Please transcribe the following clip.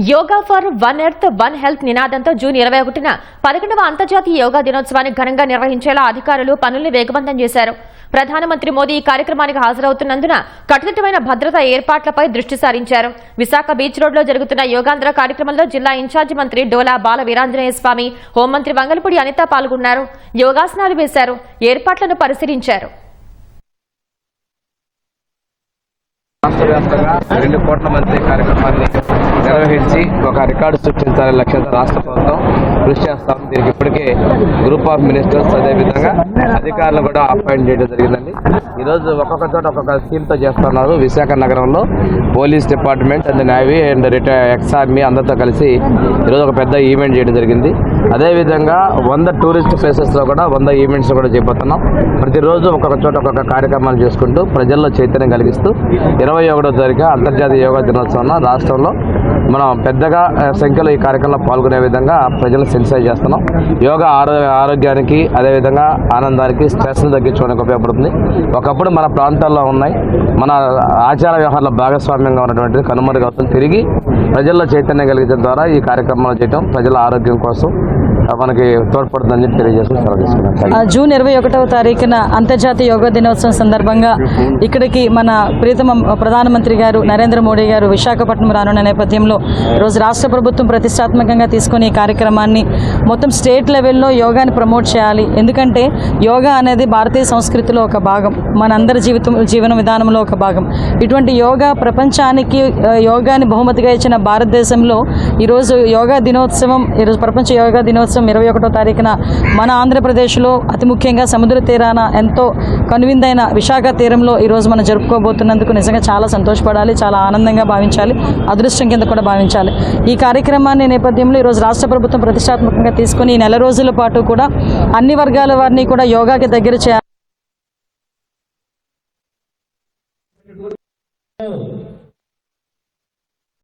Yoga for one earth one health నినాదంతో June ఇరవై ఒకటిన పదకొండవ అంతర్జాతీయ యోగా దినోత్సవాన్ని ఘనంగా నిర్వహించేలా అధికారులు పనుల్ని వేగవంతం చేశారు. ప్రధానమంత్రి మోదీ ఈ కార్యక్రమానికి హాజరవుతున్నందున కట్టుదిట్టమైన భద్రతా ఏర్పాట్లపై దృష్టి సారించారు. విశాఖ బీచ్ రోడ్లో జరుగుతున్న యోగాంధ్ర కార్యక్రమంలో జిల్లా ఇన్ఛార్జి మంత్రి డోలా బాల వీరాంజనేయ స్వామి హోంమంత్రి వంగలపూడి అనిత పాల్గొన్నారు. యోగాసనాలు వేశారు. ఏర్పాట్లను పరిశీలించారు. రాష్ట్ర వ్యాప్తంగా రెండు కోట్ల మంది కార్యక్రమాన్ని నిర్వహించి ఒక రికార్డు సృష్టించాలనే లక్ష్యంతో రాష్ట్ర ప్రభుత్వం కృషి చేస్తాం దీనికి ఇప్పటికే గ్రూప్ ఆఫ్ మినిస్టర్స్ అదేవిధంగా అధికారులు కూడా అపాయింట్ చేయడం జరిగిందండి. ఈరోజు ఒక్కొక్క చోట ఒక్కొక్క స్కీమ్తో చేస్తున్నారు. విశాఖ నగరంలో police department and navy and retire ex army అందరితో కలిసి ఈరోజు ఒక పెద్ద ఈవెంట్ చేయడం జరిగింది. అదేవిధంగా వంద టూరిస్ట్ ప్లేసెస్లో కూడా వంద ఈవెంట్స్ కూడా చేపడుతున్నాం ప్రతిరోజు ఒక్కొక్క చోట ఒక్కొక్క కార్యక్రమాలు చేసుకుంటూ ప్రజల్లో చైతన్యం కలిగిస్తూ ఇరవై ఒకటో తారీఖు అంతర్జాతీయ యోగా దినోత్సవం రాష్ట్రంలో మనం పెద్దగా సంఖ్యలో ఈ కార్యక్రమంలో పాల్గొనే విధంగా ప్రజలు సెన్సైజ్ చేస్తున్నాం. యోగా ఆరో ఆరోగ్యానికి అదేవిధంగా ఆనందానికి స్ట్రెస్ను తగ్గించుకోవడానికి ఉపయోగపడుతుంది. ఒకప్పుడు మన ప్రాంతాల్లో ఉన్నాయి మన ఆచార వ్యవహారంలో భాగస్వామ్యంగా ఉన్నటువంటిది కనుమరుగవుతుంది. తిరిగి ప్రజల్లో చైతన్యం కలిగించడం ద్వారా ఈ కార్యక్రమాలు చేయడం ప్రజల ఆరోగ్యం కోసం మనకి తోడ్పడుతుందని చెప్పి జూన్ ఇరవై ఒకటవ తారీఖున అంతర్జాతీయ యోగా దినోత్సవం సందర్భంగా ఇక్కడికి మన ప్రీతమ ప్రధానమంత్రి గారు నరేంద్ర మోడీ గారు విశాఖపట్నం రానున్న నేపథ్యంలో ఈరోజు రాష్ట్ర ప్రభుత్వం ప్రతిష్టాత్మకంగా తీసుకుని ఈ కార్యక్రమాన్ని మొత్తం స్టేట్ లెవెల్లో యోగాని ప్రమోట్ చేయాలి. ఎందుకంటే యోగా అనేది భారతీయ సంస్కృతిలో ఒక భాగం మనందరి జీవితం జీవన విధానంలో ఒక భాగం. ఇటువంటి యోగా ప్రపంచానికి యోగాని బహుమతిగా ఇచ్చిన భారతదేశంలో ఈరోజు యోగా దినోత్సవం ఈరోజు ప్రపంచ యోగా దినోత్సవం ఇరవై ఒకటో తారీఖున మన ఆంధ్రప్రదేశ్లో అతి ముఖ్యంగా సముద్ర తీరాన ఎంతో కనువిందైన విశాఖ తీరంలో ఈరోజు మనం జరుపుకోబోతున్నందుకు నిజంగా చాలా సంతోషపడాలి చాలా ఆనందంగా భావించాలి అదృష్టం కింద కూడా భావించాలి. ఈ కార్యక్రమాన్ని నేపథ్యంలో ఈరోజు రాష్ట్ర ప్రభుత్వం ప్రతిష్టాత్మకంగా తీసుకుని ఈ నెల రోజుల పాటు కూడా అన్ని వర్గాల వారిని కూడా యోగాకి దగ్గర చేయాలి.